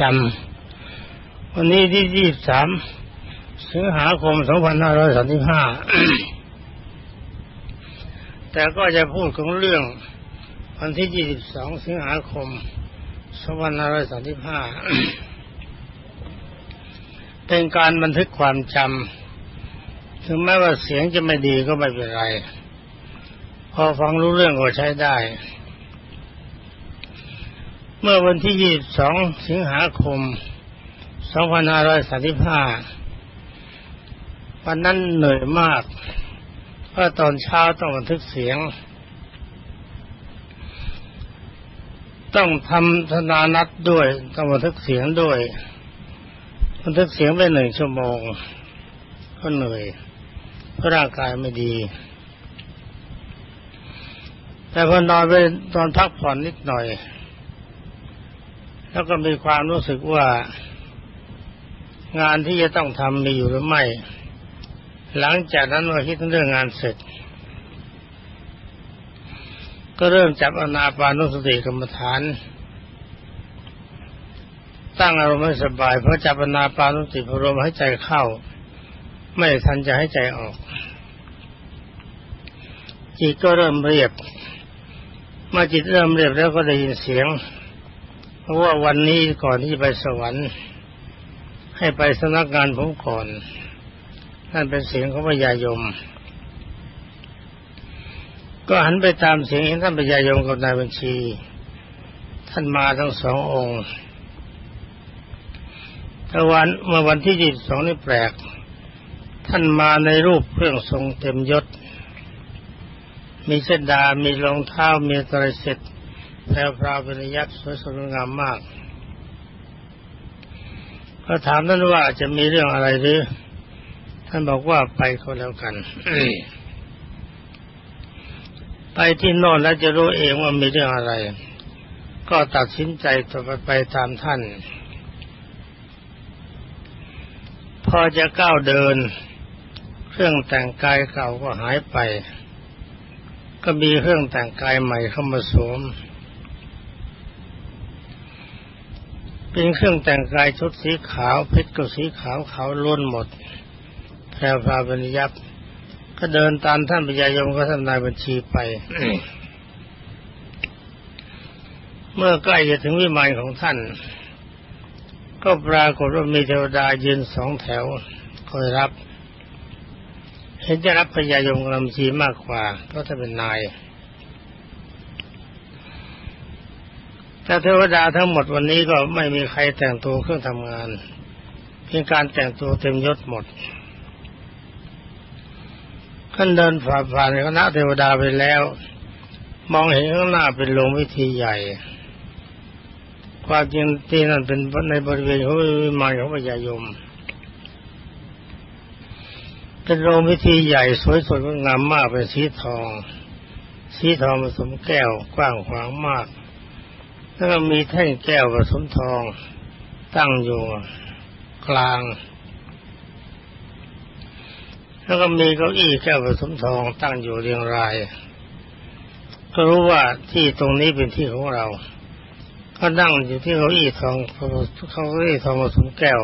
จำวันนี้ที่ยี่สามสิงหาคมสองพันห้าร้อยสามสิบห้าแต่ก็จะพูดของเรื่อง วันที่ยี่สิบสองสิงหาคมสองพันห้าร้อยสามสิบห้าเป็นการบันทึกความจำถึงแม้ว่าเสียงจะไม่ดีก็ไม่เป็นไร พอฟังรู้เรื่องก็ใช้ได้ เมื่อวันที่ 22 สิงหาคม 2535 วันนั้นเหนื่อยมาก เพราะตอนเช้าต้องบันทึกเสียง ต้องทำธนานัดด้วย ต้องบันทึกเสียงด้วย บันทึกเสียงไปหนึ่งชั่วโมง ก็เหนื่อยเพราะร่างกายไม่ดี แต่พอนอนไปตอนพักผ่อนนิดหน่อย แล้วก็มีความรู้สึกว่างานที่จะต้องทำมีอยู่หรือไม่ หลังจากนั้นมาคิดเรื่องงานเสร็จ ก็เริ่มจับอนาปานุสติกรรมฐาน ตั้งอารมณ์ให้สบาย เพราะจับอนาปานุสติพรมให้ใจเข้า ไม่ทันจะให้ใจออก จิตก็เริ่มเรียบเมื่อจิตเริ่มเรียบแล้วก็ได้ยินเสียง ว่าวันนี้ก่อนที่ไปสวรรค์ ให้ไปสำนักงานผมก่อนนั่นเป็นเสียงของพญายม ก็หันไปตามเสียงเห็นท่านพญายมกับนายบัญชี ท่านมาทั้งสององค์แต่วันเมื่อวันที่ยี่สิบสองนี่แปลก ท่านมาในรูปเครื่องทรงเต็มยศ มีเสดามีรองเท้ามีตรเสร็จ แพรวพราวเป็นยักษ์สวยสดงามมากก็ถามท่านว่าจะมีเรื่องอะไรหรือ ท่านบอกว่าไปก็แล้วกันไปที่โน่นแล้วจะรู้เองว่ามีเรื่องอะไร ก็ตัดสินใจจะไปไปตามท่าน พอจะก้าวเดิน เครื่องแต่งกายเก่าก็หายไป ก็มีเครื่องแต่งกายใหม่เข้ามาสวม เป็นเครื่องแต่งกายชุดสีขาวเพชรก็สีขาวขาวล้วนหมดแพรพาบรรยับ ก็เดินตามท่านปัญญายมก็ท่านายบัญชีไป เมื่อใกล้จะถึงวิมานของท่าน ก็ปรากฏว่ามีเทวดายืนสองแถวคอยรับ เห็นจะรับพญายมกำลังชีมากกว่าเพราะท่าเป็นนาย แต่เทวดาทั้งหมดวันนี้ก็ไม่มีใครแต่งตัวเครื่องทำงานเพียงการแต่งตัวเต็มยศหมดขั้นเดินฝ่าผ่านคณะเทวดาไปแล้ว มองเห็นข้างหน้าเป็นโรงวิธีใหญ่ ความจริงที่นั่นเป็นในบริเวณของวิมานของพญายม เป็นโรงวิธีใหญ่สวยสดงดงามมากเป็นสีทอง สีทองผสมแก้วกว้างขวางมาก แล้วก็มีแท่งแก้วผสมทอง ตั้งอยู่กลาง แล้วก็มีเก้าอี้แก้วผสมทองตั้งอยู่เรียงราย ก็รู้ว่าที่ตรงนี้เป็นที่ของเรา ก็นั่งอยู่ที่เก้าอี้ทองเขาเก้าอี้ทองผสมแก้ว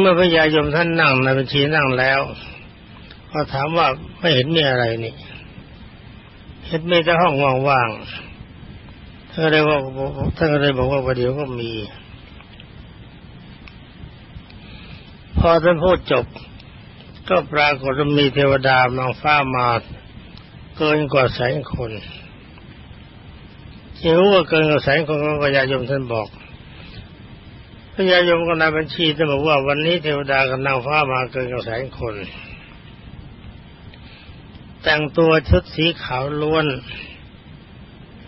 เมื่อพญายมท่านนั่งในบัญชีนั่งแล้วก็ถามว่าไม่เห็นมีอะไรนี่ มีแต่ห้องว่างๆท่านเลยว่าท่านเลยบอกว่าประเดี๋ยวก็มี พอท่านพูดจบ ก็ปรากฏว่ามีเทวดามางฟ้ามาเกินกว่าแสนคนที่รู้ว่าเกินกว่าแสนคนก็พญายมท่านบอกพญายมก็นายบัญชีท่านบอกว่าวันนี้เทวดากับนางฟ้ามาเกินกว่าแสนคน แต่งตัวชุดสีขาวล้วน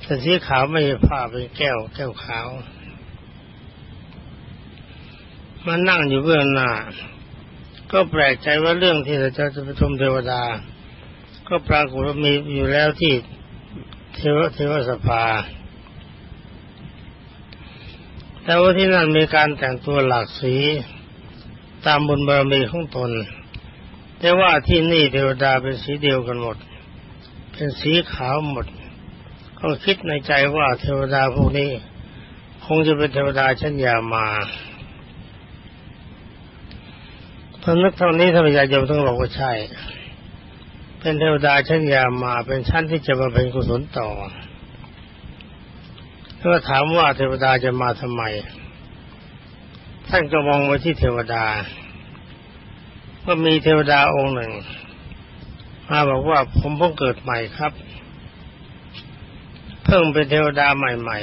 แต่สีขาวไม่ใช่ผ้าเป็นแก้ว แก้วขาว มานั่งอยู่เบื้องหน้า ก็แปลกใจว่าเรื่องที่เราจะประชุมเทวดา ก็ปรากฏว่ามีอยู่แล้วที่เทวเทวสภา แต่ว่าที่นั่นมีการแต่งตัวหลากสีตามบุญบารมีของตน แต่ว่าที่นี่เทวดาเป็นสีเดียวกันหมด เป็นสีขาวหมด ก็คิดในใจว่าเทวดาพวกนี้ คงจะเป็นเทวดาชั้นยามาพอนึกเท่านี้ท่านพญายมต้องบอกว่าใช่ เป็นเทวดาชั้นยามาเป็นชั้นที่จะมาเป็นกุศลต่อก็ถามว่าเทวดาจะมาทำไม ท่านก็มองไปที่เทวดา ว่ามีเทวดาองค์หนึ่ง มาบอกว่าผมเพิ่งเกิดใหม่ครับ เพิ่งเป็นเทวดาใหม่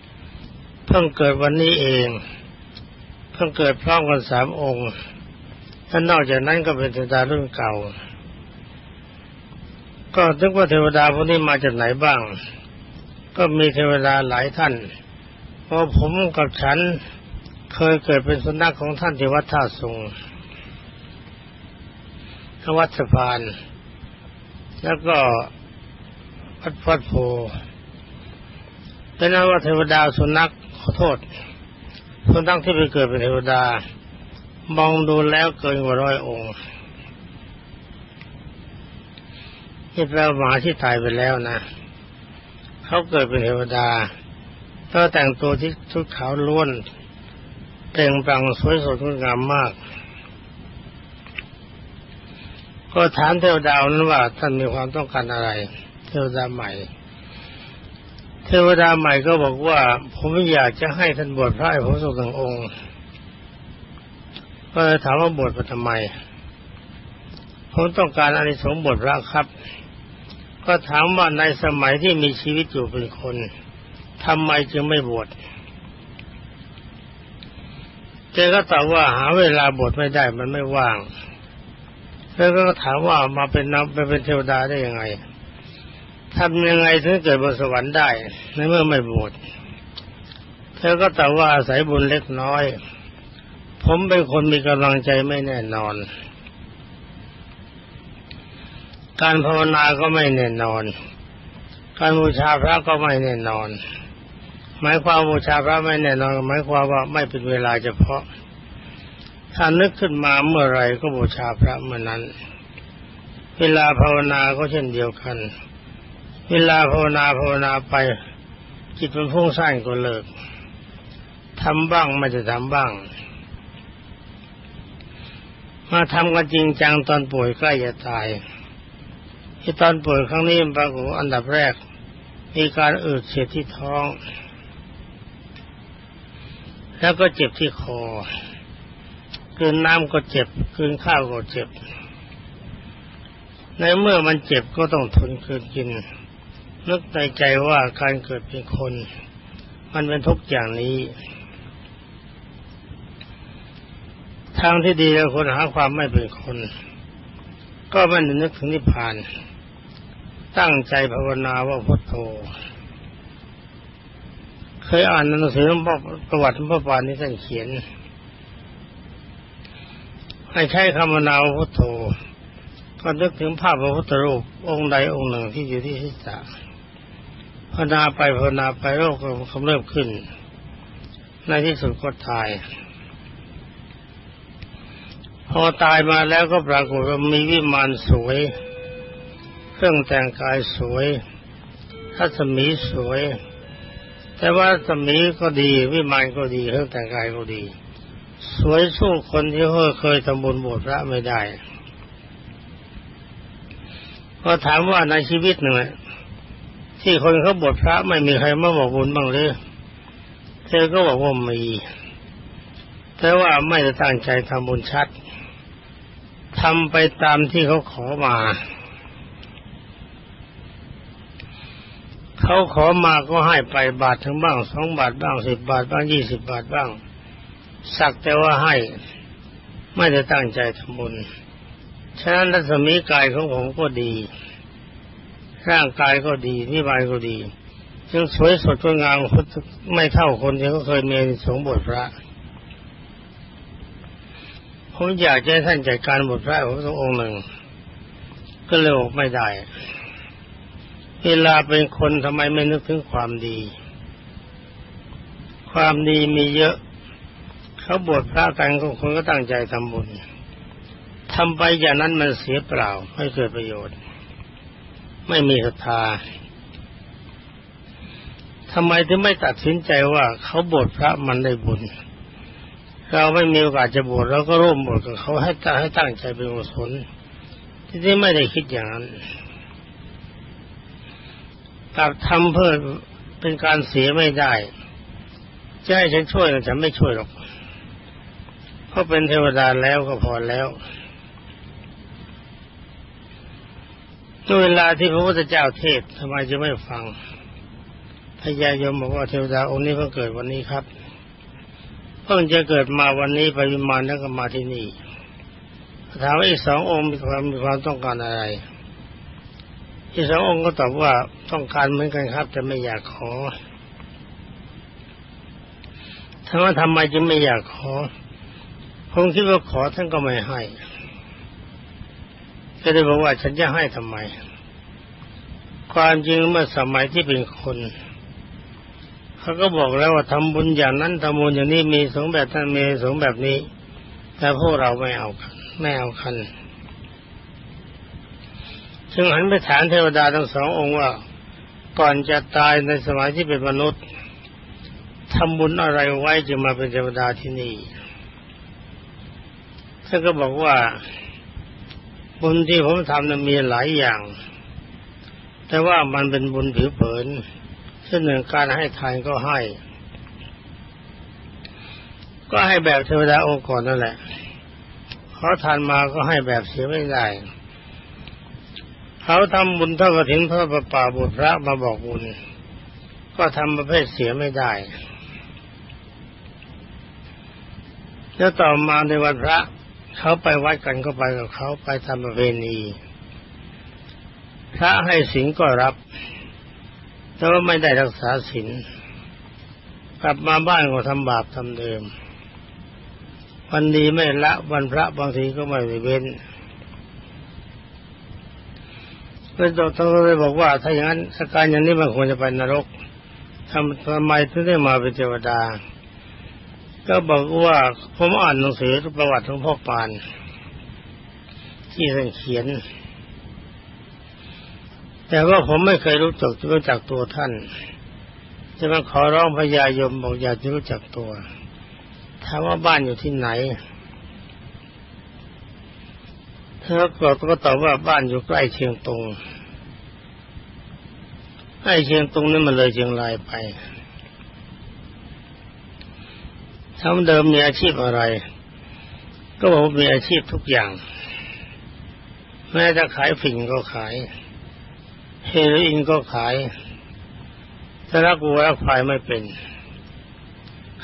ๆ เพิ่งเกิดวันนี้เอง เพิ่งเกิดพร้อมกันสามองค์ท่านอกจากนั้นก็เป็นเทวดารุ่นเก่า ก็นึกว่าเทวดาพวกนี้มาจากไหนบ้าง ก็มีเทวดาหลายท่านพราะผมกับฉัน เคยเกิดเป็นสุนัขของท่านที่วัดท่าสุงวัดสะพาน แล้วก็วัดพัดโพเป็นนั้นว่าเทวดาสุนัขขอโทษสุนัขที่ไปเกิดเป็นเทวดา มองดูแล้วเกินกว่าร้อยองค์นี่แปลว่าหมาที่ตายไปแล้วนะเขาเกิดเป็นเทวดาก็แต่งตัวที่ชุดขาวล้วน เปล่งปลังสวยสดงดงามมาก ก็ถามเทวดานั้นว่าท่านมีความต้องการอะไร เทวดาใหม่ เทวดาใหม่ก็บอกว่า ผมอยากจะให้ท่านบวชพระให้ผมสักหนึ่งองค์ ก็เลยถามว่าบวชทำไม ผมต้องการอานิสงส์บวชพระครับ ก็ถามว่าในสมัยที่มีชีวิตอยู่เป็นคนทำไมจึงไม่บวช แกก็ตอบว่าหาเวลาบวชไม่ได้มันไม่ว่าง แล้วก็ถามว่ามาเป็นนับไปเป็นเทวดาได้ยังไงทำยังไงถึงเกิดบนสวรรค์ได้ ในเมื่อไม่บวชเธอก็ตอบว่าอาศัยบุญเล็กน้อย ผมเป็นคนมีกำลังใจไม่แน่นอน การภาวนาก็ไม่แน่นอน การบูชาพระก็ไม่แน่นอน หมายความบูชาพระไม่แน่นอนหมายความว่าไม่เป็นเวลาเฉพาะ ถ้านึกขึ้นมาเมื่อไรก็บูชาพระเมื่อนั้น เวลาภาวนาก็เช่นเดียวกัน เวลาภาวนาภาวนาไป จิตมันพุ่งสร้างก็เลิกทำบ้างไม่จะทำบ้าง มาทำกันจริงจังตอนป่วยใกล้จะตาย ที่ตอนป่วยครั้งนี้ปรากฏอันดับแรก มีการอืดเสียที่ท้อง แล้วก็เจ็บที่คอกินน้ำก็เจ็บกินข้าวก็เจ็บ ในเมื่อมันเจ็บก็ต้องทนคืนกิน นึกในใจว่าการเกิดเป็นคน มันเป็นทุกอย่างนี้ ทางที่ดีแล้วคนหาความไม่เป็นคน ก็ไม่นึกถึงนิพพาน ตั้งใจภาวนาว่าพุทโธ เคยอ่านหนังสือประวัติพระปานนี้ท่านเขียน ให้ใช้คำนาวพุทโธก็นึกถึงภาพพระพุทธรูปองค์ใดองค์หนึ่งที่อยู่ที่ศีรษะภานาไปภาวนาไปโรคก็กำเริบขึ้น ในที่สุดก็ตาย พอตายมาแล้วก็ปรากฏว่ามีวิมานสวย เครื่องแต่งกายสวยทัศมีสวย แต่ว่าสมีก็ดี วิมานก็ดีเครื่องแต่งกายก็ดี สวยสู้คนที่เคยทำบุญบวชพระไม่ได้ก็ถามว่าในชีวิตหนึ่งที่คนเขาบวชพระไม่มีใครมาบอกบุญบ้างหรือเธอก็บอกว่ามีแต่ว่าไม่ได้ตั้งใจทำบุญชัดทำไปตามที่เขาขอมา เขาขอมาก็ให้ไปบาทถึงบ้างสองบาทบ้างสิบบาทบ้างยี่สิบบาทบ้าง สักแต่ว่าให้ไม่ได้ตั้งใจทำบุญฉะนั้นรัศมีกายของผมก็ดี ร่างกายก็ดีนิบายก็ดีจึงสวยสดงดงามไม่เท่าคนที่เขาเคยมีสงบทพระผมอยากให้ท่านจัดการบทพระผมสักองค์หนึ่ง ก็เลยบอกไม่ได้ เวลาเป็นคนทำไมไม่นึกถึงความดี ความดีมีเยอะ เขาบวชพระกันก็คนก็ตั้งใจทำบุญทำไปอย่างนั้นมันเสียเปล่า ไม่เกิดประโยชน์ ไม่มีศรัทธาทำไมถึงไม่ตัดสินใจว่าเขาบวชพระมันได้บุญ เราไม่มีโอกาสจะบวชเราก็ร่วมบวชกับเขาให้ตั้งให้ตั้งใจเป็นกุศลที่นี่ไม่ได้คิดอย่างนั้น กลับทำเพื่อเป็นการเสียไม่ได้จะให้ฉันช่วยฉันไม่ช่วยหรอกเพราะเป็นเทวดาแล้วก็พอแล้วเวลาที่พระพุทธเจ้าเทศทำไมจะไม่ฟังพญายมบอกว่าเทวดาองค์นี้เพิ่งเกิดวันนี้ครับเพิ่งจะเกิดมาวันนี้ไปวิมานแล้วก็มาที่นี่ถามว่าอีกสององค์มีความมีความต้องการอะไร อีกสององค์ก็ตอบว่าต้องการเหมือนกันครับ แต่ไม่อยากขอถามว่าทำไมจึงไม่อยากขอผมคิดว่าขอท่านก็ไม่ให้ก็เลยบอกว่าฉันจะให้ทำไม ความจริงเมื่อสมัยที่เป็นคนเขาก็บอกแล้วว่าทำบุญอย่างนั้นทำบุญอย่างนี้มีสงแบบท่านมีสงแบบนี้ แต่พวกเราไม่เอากันไม่เอาคัน จึงหันไปถามเทวดาทั้งสององค์ว่า ก่อนจะตายในสมัยที่เป็นมนุษย์ทำบุญอะไรไว้จึงมาเป็นเทวดาที่นี่ท่านก็บอกว่าบุญที่ผมทำนั้นมีหลายอย่าง แต่ว่ามันเป็นบุญผิวเผินเช่นหนึ่งการให้ทานก็ให้ ก็ให้แบบเทวดาองค์ก่อนนั่นแหละเขาทานมาก็ให้แบบเสียไม่ได้ เขาทำบุญเท่ากับถึงพระประป่าบุตรพระมาบอกบุญ ก็ทำประเภทเสียไม่ได้ แล้วต่อมาในวันพระ เขาไปวัดกันก็ไปกับเขาไปทำประเพณีพระให้สิงก็รับ แต่ว่าไม่ได้รักษาศีลกลับมาบ้านก็ทำบาปทำเดิม วันดีไม่ละวันพระบางทีก็ไม่เว้น พระตัวทั้งเลยบอกว่า ถ้าอย่างนั้นอาการอย่างนี้มันควรจะไปนรกทำทำไมถึงได้มาเป็นเทวดา ก็บอกว่าผมอ่านหนังสือประวัติของพ่อปาน ที่ท่านเขียน แต่ว่าผมไม่เคยรู้จักรู้จักตัวท่านจะมาขอร้องพญายมบอกอยากจะรู้จักตัวถามว่าบ้านอยู่ที่ไหน เธอก็ก็ตอบว่าบ้านอยู่ใกล้เชียงตงใกล้เชียงตงนี่มันเลยเชียงรายไปทำเดิมมีอาชีพอะไร ก็บอกว่ามีอาชีพทุกอย่าง แม้จะขายฝิ่นก็ขาย เฮโรอีนก็ขายแต่รักวัวรักควายไม่เป็น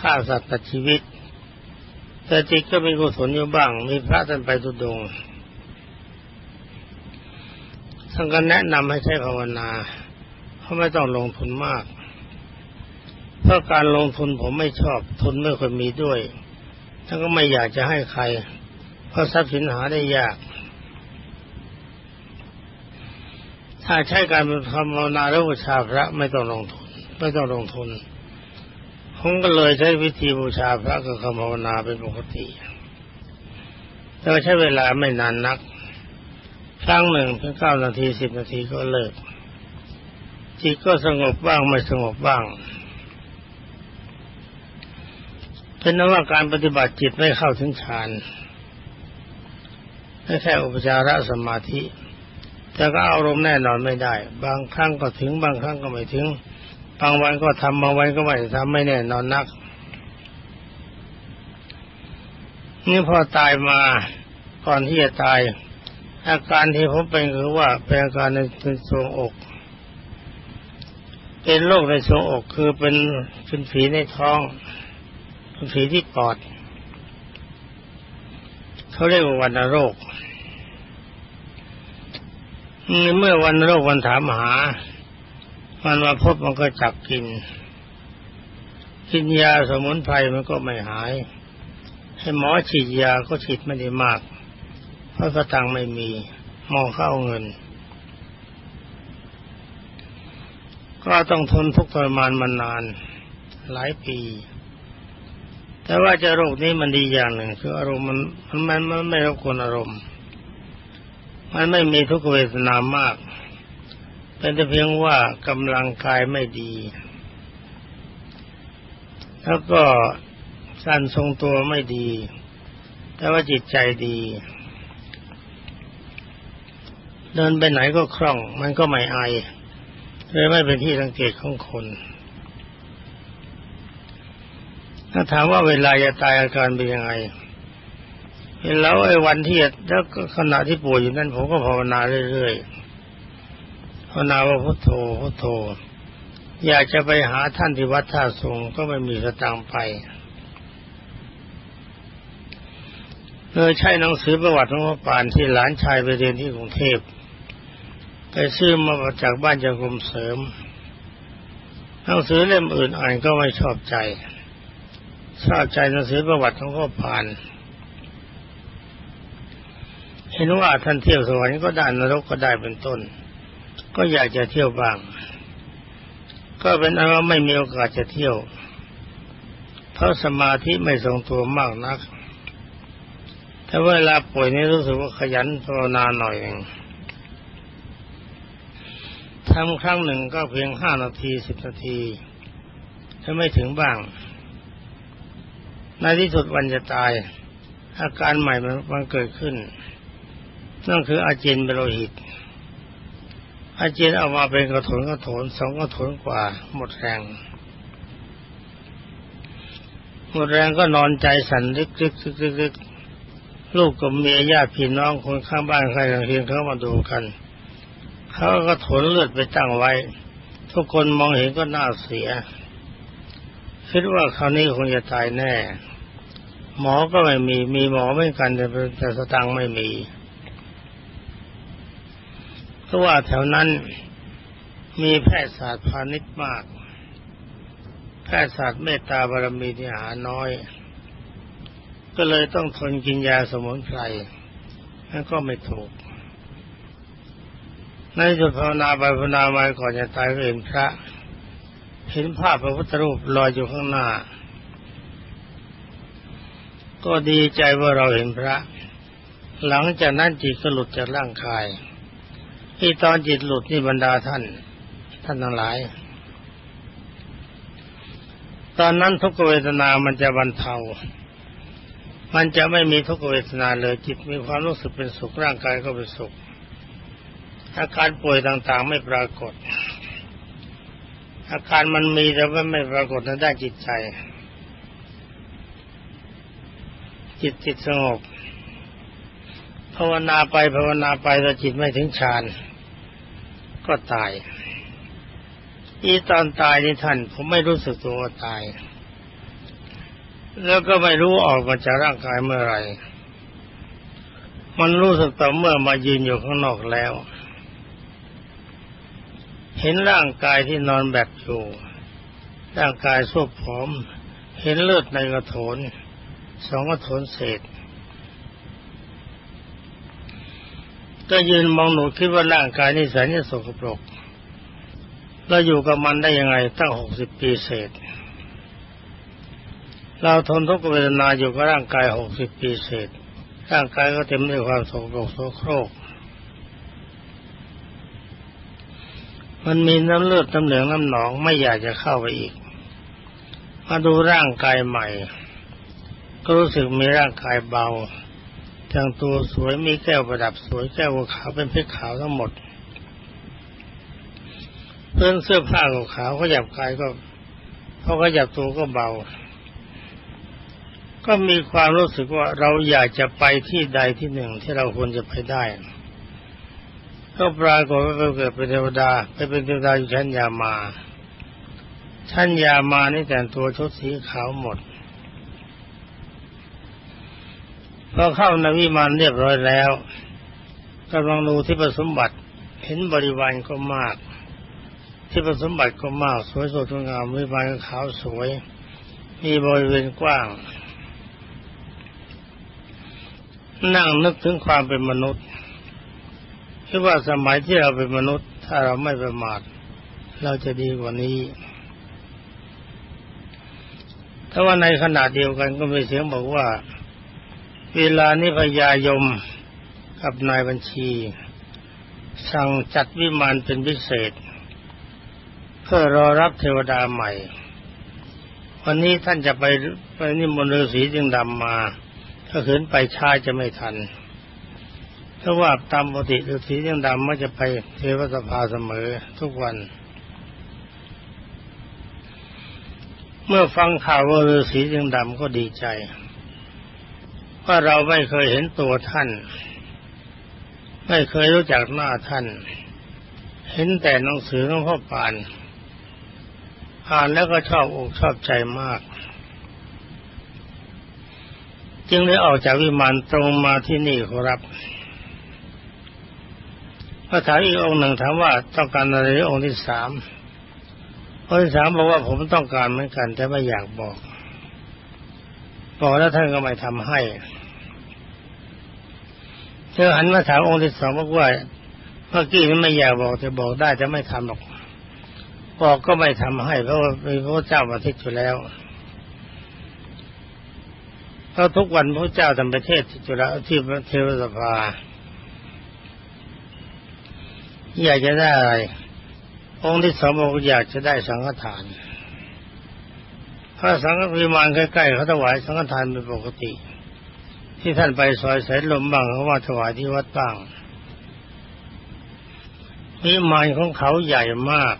ฆ่าสัตว์ตัดชีวิตแต่จิตก็มีกุศลอยู่บ้าง มีพระท่านไปตุดง ท่านก็แนะนำให้ใช้ภาวนาเพราะไม่ต้องลงทุนมาก เพราะการลงทุนผมไม่ชอบทุนไม่ค่อยมีด้วยท่านก็ไม่อยากจะให้ใคร เพราะทรัพย์สินหาได้ยาก ถ้าใช้การทำภาวนาแล้วบูชาพระไม่ต้องลงทุน ไม่ต้องลงทุนผมก็เลยใช้วิธีบูชาพระกับคำภาวนาเป็นปกติแต่ใช้เวลาไม่นานนัก ครั้งหนึ่งเพียงเก้านาทีสิบนาทีก็เลิก จิตก็สงบบ้างไม่สงบบ้างเป็นนว่าการปฏิบัติจิตไม่เข้าถึงฌานไม่แค่อุปจารสมาธิ แต่ก็อารมณ์แน่นอนไม่ได้ บางครั้งก็ถึง บางครั้งก็ไม่ถึง บางวันก็ทำบางวันก็ไม่ทำไม่แน่นอนนัก นี่พอตายมาก่อนที่จะตาย อาการที่ผมเป็นคือว่าเป็นอาการในทรวงอก เป็นโรคในทรวงอกคือเป็นเป็นผีในท้อง เป็นผีที่ปอด เขาเรียกว่าวันโรค เมื่อวันโรควันถามหา มันมาพบมันก็จับกิน กินยาสมุนไพรมันก็ไม่หาย ให้หมอฉีดยาก็ฉีดไม่ได้มาก ราะกระตังไม่มี มองเข้าเงิน ก็ต้องทนทุกข์ทรมานมานาน หลายปี แต่ว่าจะโรคนี้มันดีอย่างหนึ่ง คืออารมณ์มันมันมันไม่รบกวนอารมณ์ มันไม่มีทุกขเวทนามาก เป็นแต่เพียงว่ากำลังกายไม่ดี แล้วก็การทรงตัวไม่ดี แต่ว่าจิตใจดี เดินไปไหนก็คล่อง มันก็ไม่ไอเลยไม่เป็นที่สังเกตของคน ถ้าถามว่าเวลาจะตายอาการเป็นยังไงเห็นแล้วไอ้วันที่แล้วขณะที่ป่วยอยู่นั้นผมก็ภาวนาเรื่อยๆภาวนาว่าพุทโธพุทโธ อยากจะไปหาท่านที่วัดท่าทรงก็ไม่มีสตางค์ไปเลยใช้หนังสือประวัติของพระปานที่หลานชายไปเรียนที่กรุงเทพ ไปซื้อมาจากบ้านจากกรมเสริมหนังสือเล่มอื่นอ่านก็ไม่ชอบใจ ชอบใจหนังสือประวัติของพ่อปาน เห็นว่าท่านเที่ยวสวรรค์ก็ได้นรกก็ได้เป็นต้น ก็อยากจะเที่ยวบ้าง ก็เป็นอันว่าไม่มีโอกาสจะเที่ยว เพราะสมาธิไม่ทรงตัวมากนัก แต่เวลาป่วยนี่รู้สึกว่าขยันภาวนาหน่อยเอง ทำครั้งหนึ่งก็เพียงห้านาทีสิบนาทีถ้าไม่ถึงบ้าง ในที่สุดวันจะตาย อาการใหม่มันเกิดขึ้น นั่นคืออาเจียนเบโลหิต อาเจียนเอามาเป็นกระถนกระถนสองกระถนกว่า หมดแรง หมดแรงก็นอนใจสั่นลึกลึกลึกลึกลูกกับเมียญาติพี่น้องคนข้างบ้านใครต่างเพียงเขามาดูกัน เขาก็ถนเลือดไปตั้งไว้ ทุกคนมองเห็นก็น่าเสีย คิดว่าคราวนี้คงจะตายแน่ หมอก็ไม่มี มีหมอไม่กันแต่แต่สตังไม่มีเพราะว่าแถวนั้นมีแพทยศาสตร์พาณิชย์มาก แพทยศาสตร์เมตตาบารมีที่หาน้อย ก็เลยต้องทนกินยาสมุนไพรนั่นก็ไม่ถูก ในจุดภาวนาไปภาวนามาก่อนจะตายก็เห็นพระ เห็นภาพพระพุทธรูปลอยอยู่ข้างหน้า ก็ดีใจว่าเราเห็นพระ หลังจากนั้นจิตก็หลุดจากร่างกาย ที่ตอนจิตหลุดนี่บรรดาท่าน ท่านทั้งหลาย ตอนนั้นทุกเวทนามันจะบรรเทามันจะไม่มีทุกเวทนาเลยจิตมีความรู้สึกเป็นสุขร่างกายก็เป็นสุข อาการป่วยต่างๆไม่ปรากฏ อาการมันมีแต่ว่าไม่ปรากฏในด้านจิตใจ จิตจิตสงบภาวนาไปภาวนาไปแต่จิตไม่ถึงฌานก็ตาย อีตอนตายนี่ท่าน ผมไม่รู้สึกตัวตาย แล้วก็ไม่รู้ออกมาจากร่างกายเมื่อไหร่ มันรู้สึกต่อเมื่อมายืนอยู่ข้างนอกแล้ว เห็นร่างกายที่นอนแบบอยู่ร่างกายสุบผอม เห็นเลือดในกระโถนสองกระโถนเศษ ก็ยืนมองหนูคิดว่าร่างกายนี่แสนจะสกปรกเราอยู่กับมันได้ยังไงตั้งหกสิบปีเศษ เราทนทุกขเวทนาอยู่กับร่างกายหกสิบปีเศษ ร่างกายก็เต็มด้วยความสกปรกโสโครก มันมีน้ำเลือดน้ำเหลืองน้ำหนองไม่อยากจะเข้าไปอีก มาดูร่างกายใหม่ ก็รู้สึกมีร่างกายเบาแต่งตัวสวยมีแก้วประดับสวยแก้วขาวเป็นเพชรขาวทั้งหมด เพื่อนเสื้อผ้าขาวเขาหยับกายก็เขาก็หยับตัวก็เบา ก็มีความรู้สึกว่าเราอยากจะไปที่ใดที่หนึ่งที่เราควรจะไปได้ ก็ปรากฏว่าไปเกิดเป็นเทวดาไปเป็นเทวดาอยู่ชั้นยามาชั้นยามานี่แต่งตัวชุดสีขาวหมดพอเข้านาวิมานเรียบร้อยแล้วกำลังดูที่ประสมบัติเห็นบริวารก็มาก ที่ประสมบัติก็มาก สวยสดงามวิมานขาวสวย มีบริเวณกว้าง นั่งนึกถึงความเป็นมนุษย์ คิดว่าสมัยที่เราเป็นมนุษย์ ถ้าเราไม่ประมาทเราจะดีกว่านี้ถ้าว่าในขณะเดียวกันก็มีเสียงบอกว่า เวลานี้พญายมกับนายบัญชี สั่งจัดวิมานเป็นพิเศษ เพื่อรอรับเทวดาใหม่ วันนี้ท่านจะไปไปนิมนต์ฤาษีจึงดำมา ถ้าขืนไปช้าจะไม่ทัน เพราะว่าตามปกติฤาษีจึงดำมักจะไปเทวสภาเสมอทุกวัน เมื่อฟังข่าวว่าฤาษีจึงดำก็ดีใจว่าเราไม่เคยเห็นตัวท่าน ไม่เคยรู้จักหน้าท่าน เห็นแต่หนังสือของพ่อปานอ่านแล้วก็ชอบอกชอบใจมาก จึงได้ออกจากวิมานตรงมาที่นี่ครับ พระถามอีกองค์หนึ่งถามว่าต้องการอะไรองค์ที่สามองค์ที่สามบอกว่าผมต้องการเหมือนกัน แต่ไม่อยากบอกบอกแล้วท่านก็ไม่ทำให้เธอหันมาถามองค์ที่สองบอกว่าเมื่อกี้นี้ไม่อยากบอกจะบอกได้จะไม่ทำหรอกบอกก็ไม่ทำให้ เพราะว่ามีพระเจ้ามาทิศอยู่แล้วเพราะทุกวันพระเจ้าทำประเทศจุฬาที่เทวสภา อยากจะได้อะไร องค์ที่สองบอกอยากจะได้สังฆทานถ้าสังฆพิมานใกล้ๆเขาถวายสังฆทานเป็นปกติ ที่ท่านไปซอยสายลมบ้างเขามาถวายที่วัดบ้างวิมานของเขาใหญ่มาก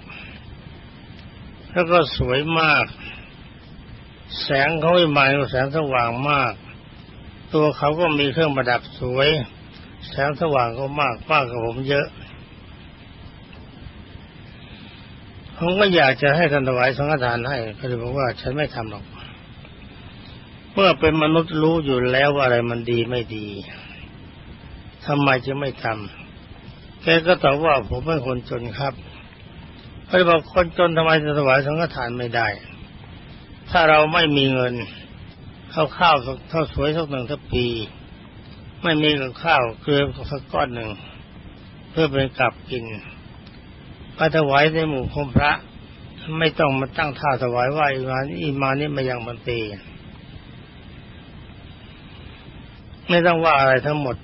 แล้วก็สวยมาก แสงเขาวิมานแสงสว่างมาก ตัวเขาก็มีเครื่องประดับสวย แสงสว่างก็มากมากกว่าผมเยอะ ผมก็อยากจะให้ท่านถวายสังฆทานให้ก็เลยบอกว่าฉันไม่ทำหรอก เมื่อเป็นมนุษย์รู้อยู่แล้วว่าอะไรมันดีไม่ดีทำไมจะไม่ทำแกก็ตอบว่าผมเป็นคนจนครับเขาบอกคนจนทำไมจะถวายสังฆทานไม่ได้ ถ้าเราไม่มีเงินข้าวข้าวข้าวสวยสักหนึ่งทัพปี ไม่มีกับข้าวเกลือสักก้อนหนึ่งเพื่อเป็นกับกิน ไปถวายในหมู่คมพระ ไม่ต้องมาตั้งท่าถวายว่าอีมาอีมานี่มายังบันตีไม่ต้องว่าอะไรทั้งหมด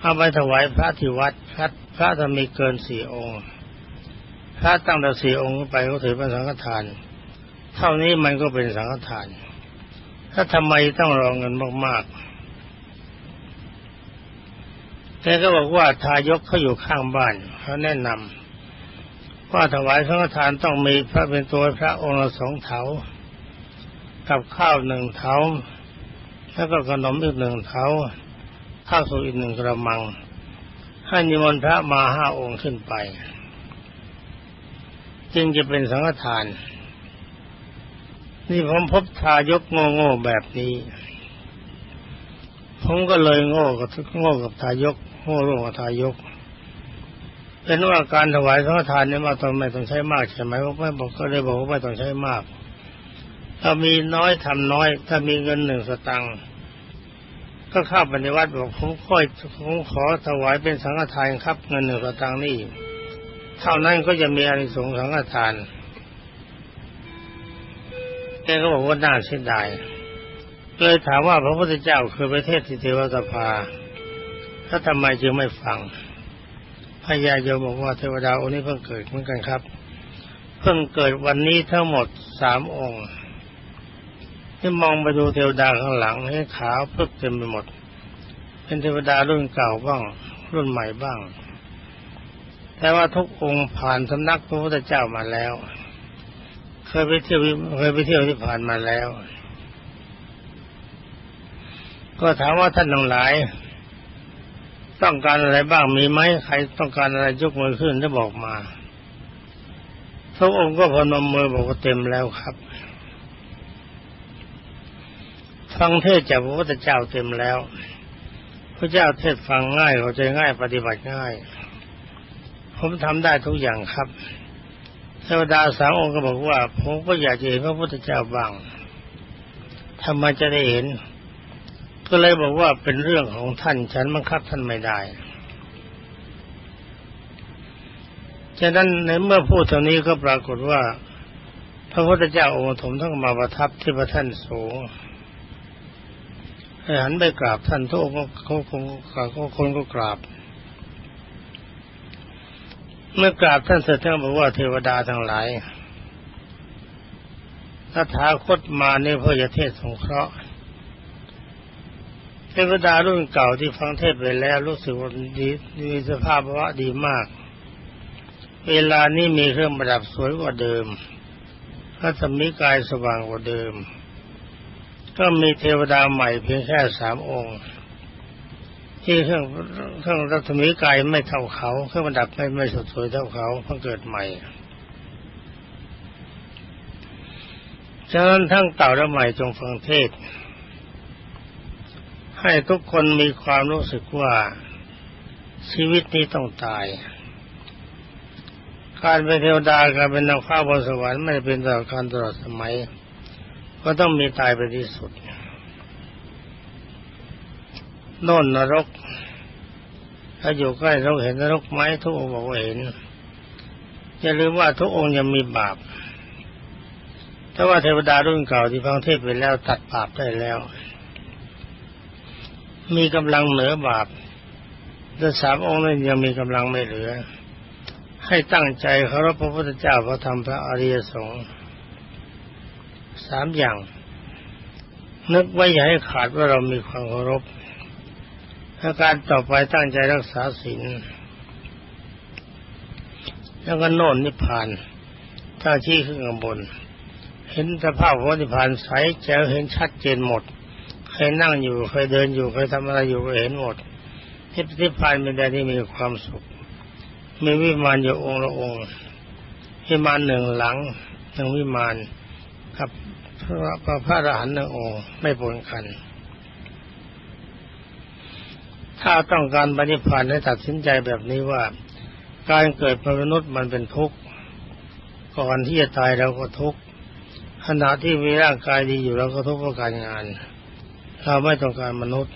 เอาไปถวายพระที่วัดพระพระจะมีเกินสี่องค์ พระตั้งแต่สี่องค์ไปก็ถือเป็นสังฆทาน เท่านี้มันก็เป็นสังฆทาน ถ้าทำไมต้องรองเงินมากๆแกก็บอกว่าทายกเขาอยู่ข้างบ้านเขาแนะนำ ว่าถวายสังฆทานต้องมีพระเป็นตัวพระองค์ละสองเถากับข้าวหนึ่งเถาแล้วก็ขนมอีกหนึ่งเถาข้าวสุกอีกหนึ่งกระมัง ให้นิมนต์พระมาห้าองค์ขึ้นไป จึงจะเป็นสังฆทาน นี่ผมพบทายกโง่ๆแบบนี้ ผมก็เลยโง่กับโง่กับทายก โง่ร่วมกับทายก เป็นว่าการถวายสังฆทานนี่มาต้องไม่ต้องใช้มากใช่ไหมว่าไม่บอกก็เลยบอกว่าไม่ต้องใช้มาก ถ้ามีน้อยทำน้อย ถ้ามีเงินหนึ่งสตังค์ก็เข้าปในวัดบอกผมค่อยผมขอถวายเป็นสังฆทานครับ เงินหนึ่งสตังค์นี่เท่านั้นก็จะมีอานิสงส์สังฆทานแกก็บอกว่าน่าเสียดายเลยถามว่าพระพุทธเจ้าเคยไปเทศที่เทวสภา ถ้าทำไมจึงไม่ฟัง พญายมบอกว่าเทวดาองค์นี้เพิ่งเกิดเหมือนกันครับ เพิ่งเกิดวันนี้ทั้งหมดสามองค์ที่มองไปดูเทวดาข้างหลังให้ขาวเพิ่มเต็มไปหมด เป็นเทวดารุ่นเก่าบ้าง รุ่นใหม่บ้าง แต่ว่าทุกองค์ผ่านสำนักพระพุทธเจ้ามาแล้ว เคยไปเที่ยวเคยไปเที่ยวที่ผ่านมาแล้ว ก็ถามว่าท่านทั้งหลาย ต้องการอะไรบ้างมีไหมใครต้องการอะไรยกมือขึ้นได้บอกมาทุกองค์ก็พนมมือบอกว่าเต็มแล้วครับฟังเทศจากพระพุทธเจ้าเต็มแล้ว พระเจ้าเทศฟังง่ายเข้าใจง่ายปฏิบัติง่าย ผมทำได้ทุกอย่างครับเทวดาสามองค์ก็บอกว่าผมก็อยากจะเห็นพระพุทธเจ้าบ้างทำไมจะได้เห็น ก็เลยบอกว่าเป็นเรื่องของท่านฉันบังคับท่านไม่ได้ฉะนั้นในเมื่อพูดตรงนี้ก็ปรากฏว่า พระพุทธเจ้าองค์ถมทั้งมาประทับที่พระท่านสูงหันไปกราบท่านทุกองค์เขาคงเขาคนก็กราบ เมื่อกราบท่านเสร็จท่านบอกว่าเทวดาทั้งหลายตถาคตมาเนี่ยพื่อจะเทศสงเคราะห์ เทวดารุ่นเก่าที่ฟังเทศไปแล้วรู้สึกว่าดีมีสภาพภาว่าดีมาก เวลานี้มีเครื่องประดับสวยกว่าเดิม พระสมิกายสว่างกว่าเดิม ก็มีเทวดาใหม่เพียงแค่สามองค์ ที่เครื่องเครื่องรัศมีกายไม่เท่าเขา เครื่องประดับไม่ไม่สดสวยเท่าเขาเพิ่งเกิดใหม่ฉะนั้นทั้งเต่าและใหม่จงฟังเทศ ให้ทุกคนมีความรู้สึกว่าชีวิตนี้ต้องตาย การเป็นเทวดาการเป็นนางฟ้าบนสวรรค์ไม่เป็นตลอดการตลอดสมัย ก็ต้องมีตายไปที่สุดโน่นนรก ถ้าอยู่ใกล้เราเห็นนรกไหมทุกองค์บอกว่าเห็นอย่าลืมว่าทุกองค์ยังมีบาปถ้าว่าเทวดารุ่นเก่าที่ฟังเทศไปแล้วตัดบาปได้แล้ว มีกำลังเหนือบาปแต่สามองค์นั้นยังมีกำลังไม่เหลือ ให้ตั้งใจเคารพพระพุทธเจ้าพระธรรมพระอริยสงฆ์สามอย่าง นึกไว้อย่าให้ขาดว่าเรามีความเคารพถ้าการต่อไปตั้งใจรักษาศีลแล้วก็โน่นนิพพานถ้าชี้ขึ้นข้างบน เห็นสภาพของนิพพานใสแจ๋วเห็นชัดเจนหมด เคยนั่งอยู่เคยเดินอยู่เคยทำอะไรอยู่ก็เห็นหมดที่นิพพานเป็นแดนที่มีความสุข มีวิมานอยู่องค์ละองค์วิมานหนึ่งหลังหนึ่งวิมานกับพระพระอรหันต์หนึ่งองค์ไม่ปนกัน ถ้าต้องการปฏิพานธ์ให้ตัดสินใจแบบนี้ว่า การเกิดเป็นมนุษย์มันเป็นทุกข์ก่อนที่จะตายเราก็ทุกข์ขณะที่มีร่างกายดีอยู่เราก็ทุกข์เพราะการงาน เราไม่ต้องการมนุษย์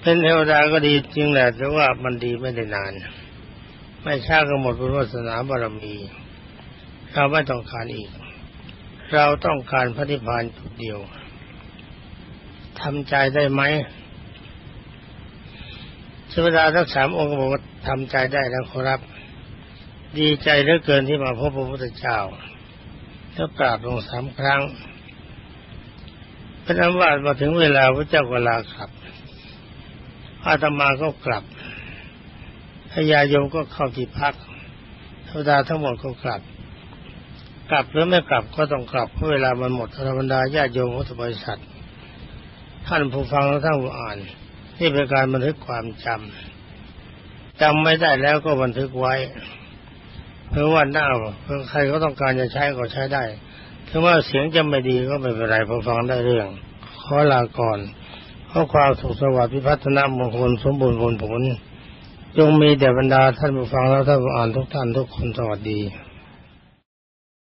เป็นเทวดาก็ดีจริงแหละแต่ว่ามันดีไม่ได้นาน ไม่ช้าก็หมดบุญวาสนาบารมี เราไม่ต้องการอีก เราต้องการพระนิพพานจุดเดียวทำใจได้ไหมเทวดาทั้งสามองค์บอกว่าทำใจได้แล้วขอรับ ดีใจเหลือเกินที่มาพบพระพุทธเจ้าแล้วกราบลงสามครั้ง พระนามว่ามาถึงเวลาพระเจ้าก็ลากลับ อาตมาก็กลับพญายมก็เข้าที่พักเทวดาทั้งหมดก็กลับ กลับหรือไม่กลับก็ต้องกลับเพราะเวลามันหมดธรรมดาญาติโยมพุทธบริษัท ท่านผู้ฟังและท่านผู้อ่านที่เป็นการบันทึกความจำจำไม่ได้แล้วก็บันทึกไว้ เพราะว่าหน้าใครก็ต้องการจะใช้ก็ใช้ได้ ถึงว่าเสียงจะไม่ดีก็ไม่เป็นไรพอฟังได้เรื่อง ขอลาก่อนขอความสุขสวัสดิ์พิพัฒนามงคลสมบูรณ์ผลผลจงมีแด่บรรดาท่านผู้ฟังและท่านผู้อ่านทุกท่านทุกคนสวัสดี